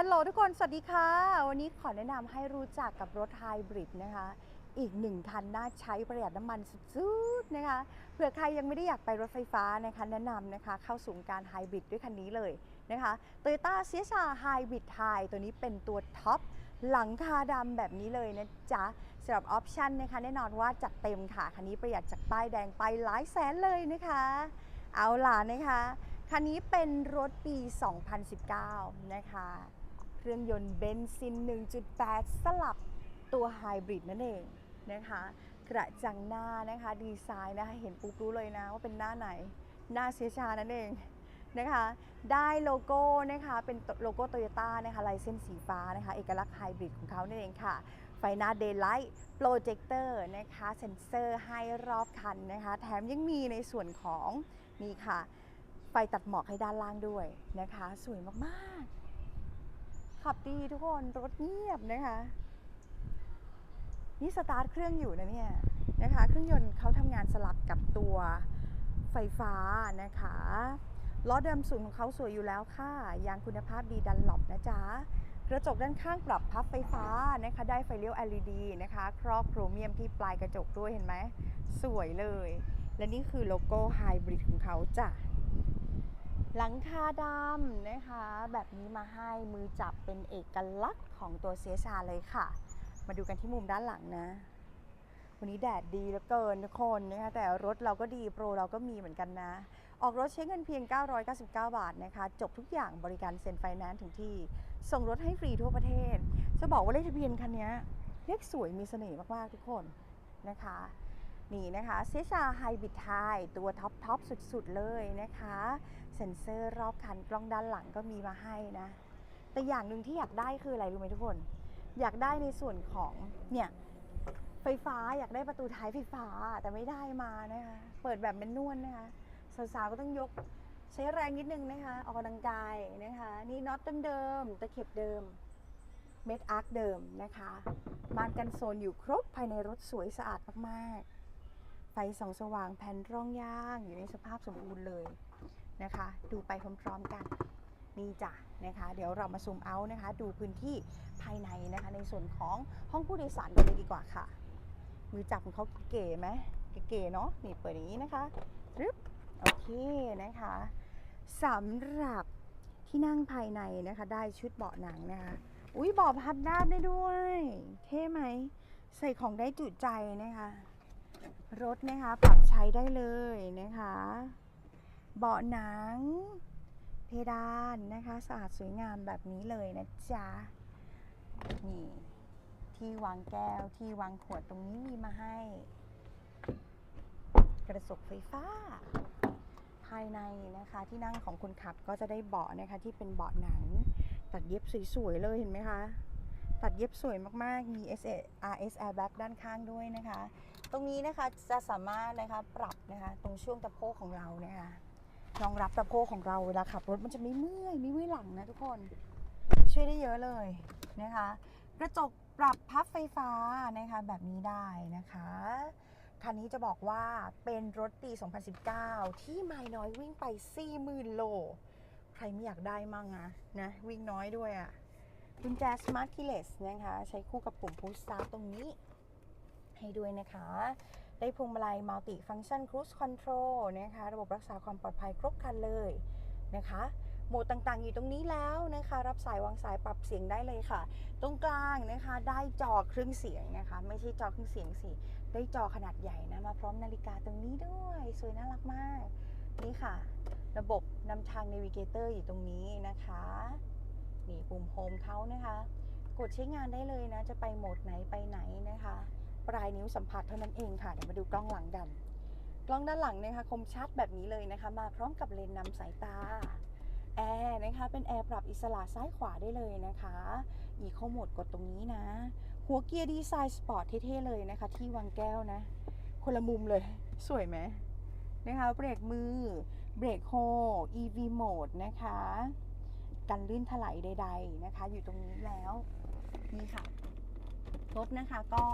ฮัลโหลทุกคนสวัสดีค่ะ วันนี้ขอแนะนำให้รู้จักกับรถไฮบริดนะคะ อีกหนึ่งคันน่าใช้ประหยัดน้ำมันสุดๆนะคะเผื่อใครยังไม่ได้อยากไปรถไฟฟ้านะคะ แนะนำนะคะเข้าสู่การไฮบริดด้วยคันนี้เลยนะคะ Toyota c s r Hybrid Thai ตัวนี้เป็นตัวท็อปหลังคาดำแบบนี้เลยนะจ๊ะสำหรับออปชันนะคะแน่นอนว่าจัดเต็มค่ะ คันนี้ประหยัดจากป้ายแดงไปหลายแสนเลยนะคะ เอาล่ะนะคะ คันนี้เป็นรถปี 2019 นะคะ เครื่องยนต์เบนซิน 1.8 สลับตัวไฮบริดนั่นเองนะคะกระจังหน้านะคะดีไซน์นะคะเห็นปุ๊บรู้เลยนะว่าเป็นหน้าไหน หน้าเสียชานั่นเองนะคะได้โลโก้นะคะเป็นโลโก้โตโยต้านะคะลายเส้นสีฟ้านะคะเอกลักษณ์ไฮบริดของเขานั่นเองค่ะ ไฟหน้าเดย์ไลท์โปรเจคเตอร์นะคะเซ็นเซอร์ให้รอบคันนะคะแถมยังมีในส่วนของนี่ค่ะ ไฟตัดหมอกให้ด้านล่างด้วยนะคะ สวยมาก ๆ ขับดีทุกคนรถเงียบนะคะ นี่สตาร์ทเครื่องอยู่นะเนี่ยนะคะ เครื่องยนต์เขาทำงานสลับกับตัวไฟฟ้านะคะล้อเดิมสูงของเขาสวยอยู่แล้วค่ะ ยางคุณภาพดีดันหลบนะจ๊ะ กระจกด้านข้างปรับพับไฟฟ้านะคะ ได้ไฟเลี้ยว LED นะคะ ครอบโครเมียมที่ปลายกระจกด้วยเห็นไหม สวยเลย และนี่คือโลโก้ไฮบริดของเขาจ้ะ หลังคาดำนะคะ แบบนี้มาให้มือจับเป็นเอกลักษณ์ของตัวเซียชาเลยค่ะ มาดูกันที่มุมด้านหลังนะ วันนี้แดดดีเหลือเกินทุกคนนะคะแต่รถเราก็ดีโปรเราก็มีเหมือนกันนะ ออกรถใช้เงินเพียง 999 บาทนะคะ จบทุกอย่างบริการเซ็นไฟแนนซ์ถึงที่ ส่งรถให้ฟรีทั่วประเทศ จะบอกว่าเลขทะเบียนคันนี้เลขสวยมีเสน่ห์มากๆทุกคนนะคะนี่นะคะเซชาไฮบริดไทยตัวท็อปท็อปสุดๆเลยนะคะ เซ็นเซอร์รอบคันกล้องด้านหลังก็มีมาให้นะ แต่อย่างหนึ่งที่อยากได้คืออะไรรู้ไหมทุกคน อยากได้ในส่วนของเนี่ยไฟฟ้าอยากได้ประตูท้ายไฟฟ้าแต่ไม่ได้มานะคะ เปิดแบบเป็นนวลนนะคะสาวๆก็ต้องยกใช้แรงนิดนึงนะคะ ออกกำลังกายนะคะ นี่น็อตเดิมๆตะเข็บเดิม เม็ดอาร์คเดิมนะคะมานกันโซนอยู่ครบภายในรถสวยสะอาดมากๆ ไฟส่องสว่างแผ่นร่องย่างอยู่ในสภาพสมบูรณ์เลย นะคะ ดูไปพร้อมๆกันนี่จ้ะนะคะ เดี๋ยวเรามาซูมเอาท์นะคะ ดูพื้นที่ภายในนะคะ ในส่วนของห้องผู้โดยสารกันเลยดีกว่าค่ะ มือจับของเขาเก๋ไหมเก๋ๆเนาะนี่เปิดอย่างนี้นะคะรึบโอเคนะคะสำหรับที่นั่งภายในนะคะ ได้ชุดเบาะหนังนะคะ อุ้ยเบาะพับด้านได้ด้วย เท่ไหม ใส่ของได้จุใจนะคะ รถนะคะ ปรับใช้ได้เลยนะคะ เบาะหนัง เพดานนะคะ สะอาดสวยงามแบบนี้เลยนะจ๊ะ นี่ ที่วางแก้วที่วางขวดตรงนี้มีมาให้ กระจกไฟฟ้า ภายในนะคะที่นั่งของคนขับก็จะได้เบาะนะคะที่เป็นเบาะหนัง ตัดเย็บสวยๆเลยเห็นไหมคะตัดเย็บสวยมาก ๆ มี S RS airbag ด้านข้างด้วยนะคะ ตรงนี้นะคะจะสามารถนะคะปรับนะคะตรงช่วงตะโพกของเรานะคะ รองรับตะโพกของเราเวลาขับรถมันจะไม่เมื่อยไม่เมื่อยหลังนะทุกคน ช่วยได้เยอะเลยนะคะ กระจกปรับพับไฟฟ้านะคะแบบนี้ได้นะคะคันนี้จะบอกว่าเป็นรถปี 2019 ที่ไม่น้อยวิ่งไป 40,000 โล ใครไม่อยากได้มั่งอะนะวิ่งน้อยด้วยอะกุญแจ Smart Keyless นะคะ ใช้คู่กับปุ่ม Push Start ตรงนี้ให้ด้วยนะคะ ได้พวงมาลัย Multi Function Cruise Control นะคะ ระบบรักษาความปลอดภัยครบครันเลยนะคะ โหมดต่างๆอยู่ตรงนี้แล้วนะคะ รับสายวางสายปรับเสียงได้เลยค่ะ ตรงกลางนะคะได้จอเครื่องเสียงนะคะ ไม่ใช่จอเครื่องเสียงสิ ได้จอขนาดใหญ่นะ มาพร้อมนาฬิกาตรงนี้ด้วย สวยน่ารักมาก นี่ค่ะ ระบบนำทาง Navigator อยู่ตรงนี้นะคะ นี่ปุ่มโฮมเขานะคะ กดใช้งานได้เลยนะ จะไปโหมดไหนไปไหนนะคะ ปลายนิ้วสัมผัสเท่านั้นเองค่ะ เดี๋ยวมาดูกล้องหลังกัน กล้องด้านหลังนะคะคมชัดแบบนี้เลยนะคะ มาพร้อมกับเลนส์นำสายตาแอร์นะคะ เป็นแอร์ปรับอิสระซ้ายขวาได้เลยนะคะอีโคโหมดกดตรงนี้นะ หัวเกียร์ดีไซน์สปอร์ตเท่ๆเลยนะคะ ที่วางแก้วนะ คนละมุมเลย สวยไหมนะคะ เบรกมือ เบรกโฮ EV โหมดนะคะ กันลื่นถลายใด ๆนะคะ อยู่ตรงนี้แล้ว นี่ค่ะ รถนะคะก็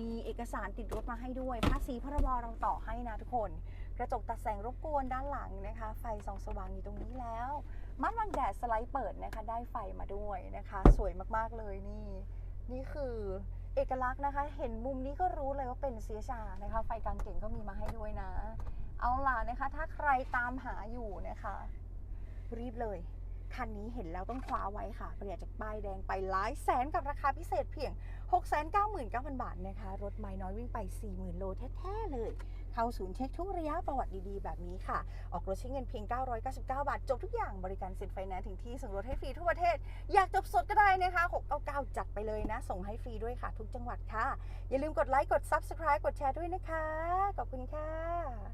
มีเอกสารติดรถมาให้ด้วย ภาษีพรบเราต่อให้นะทุกคน กระจกตัดแสงรบกวนด้านหลังนะคะ ไฟส่องสว่างอยู่ตรงนี้แล้วม่านบังแดดสไลด์เปิดนะคะ ได้ไฟมาด้วยนะคะ สวยมากๆเลยนี่ นี่คือเอกลักษณ์นะคะ เห็นมุมนี้ก็รู้เลยว่าเป็นเซียชานะคะ ไฟกลางเก่งก็มีมาให้ด้วยนะ เอาล่ะนะคะ ถ้าใครตามหาอยู่นะคะ รีบเลย คันนี้เห็นแล้วต้องคว้าไว้ค่ะ ประหยัดจากป้ายแดงไปหลายแสนกับราคาพิเศษเพียง 699,000 บาทนะคะ รถไม่น้อยวิ่งไป 40,000 โลแท้ๆเลย เข้าศูนย์เช็คทุกระยะประวัติดีๆ แบบนี้ค่ะ ออกรถใช้เงินเพียง 999 บาท จบทุกอย่างบริการเสินไฟแนนซ์ถึงที่ส่งรถให้ฟรีทั่วประเทศ อยากจบสดก็ได้นะคะ 699 จัดไปเลยนะ ส่งให้ฟรีด้วยค่ะ ทุกจังหวัดค่ะ อย่าลืมกดไลค์กด Subscribe กดแชร์ด้วยนะคะขอบคุณค่ะ